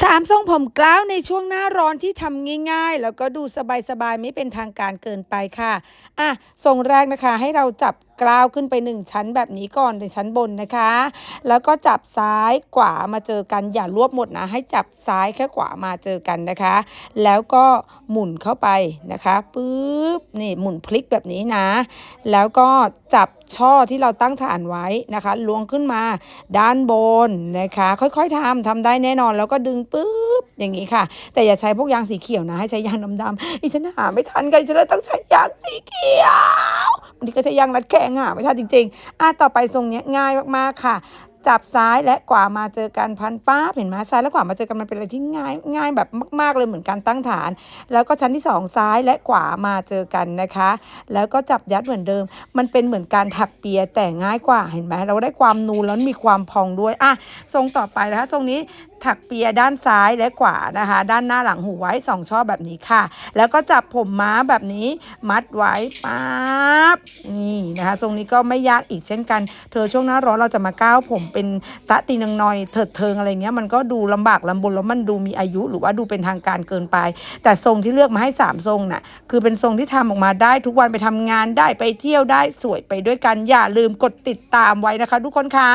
สามทรงผมกล้าวในช่วงหน้าร้อนที่ทำง่ายๆ แล้วก็ดูสบายๆ ไม่เป็นทางการเกินไปค่ะอะทรงแรกนะคะให้เราจับกล้าวขึ้นไปหนึ่งชั้นแบบนี้ก่อนในชั้นบนนะคะ แล้วก็จับซ้ายขวามาเจอกันอย่ารวบหมดนะ ให้จับซ้ายแค่ขวามาเจอกันนะคะ แล้วก็หมุนเข้าไปนะคะปึ๊บนี่หมุนพลิกแบบนี้นะ แล้วก็จับช่อที่เราตั้งฐานไว้นะคะ ลวงขึ้นมาด้านบนนะคะ ค่อยๆทำทำได้แน่นอนแล้วก็ดึงปุ๊บอย่างนี้ค่ะ แต่อย่าใช้พวกยางสีเขียวนะ ให้ใช้ยางดำๆอีฉันหาไม่ทันกันฉันเลยต้องใช้ยางสีเขียวบางทีก็ใช้ยางรัดแข็งอะไม่ทันจริงๆอะต่อไปทรงเนี้ยง่ายมากๆค่ะ จับซ้ายและขวามาเจอกันพันป้าบเห็นไหมซ้ายและขวามาเจอกันมันเป็นอะไรที่ง่ายง่ายแบบมาก ๆเลยเหมือนการตั้งฐาน แล้วก็ชั้นที่สองซ้ายและขวามาเจอกันนะคะ แล้วก็จับยัดเหมือนเดิม มันเป็นเหมือนการถักเปียแต่ง่ายกว่าเห็นไหมเราได้ความนูนแล้วมีความพองด้วยอะทรงต่อไปนะคะทรงนี้ถักเปียด้านซ้ายและขวานะคะ ด้านหน้าหลังหูไว้สองช่อแบบนี้ค่ะ แล้วก็จับผมม้าแบบนี้ มัดไว้ปั๊บนี่นะคะ ทรงนี้ก็ไม่ยากอีกเช่นกัน เธอช่วงหน้าร้อนเราจะมาก้าวผมเป็นตะตีนังนอยเถิดเทิงอะไรเงี้ยมันก็ดูลำบากลำบนแล้วมันดูมีอายุ หรือว่าดูเป็นทางการเกินไป แต่ทรงที่เลือกมาให้สามทรงน่ะคือเป็นทรงที่ทำออกมาได้ทุกวันไปทำงานได้ไปเที่ยวได้สวยไปด้วยกันอย่าลืมกดติดตามไว้นะคะ ทุกคนค่ะ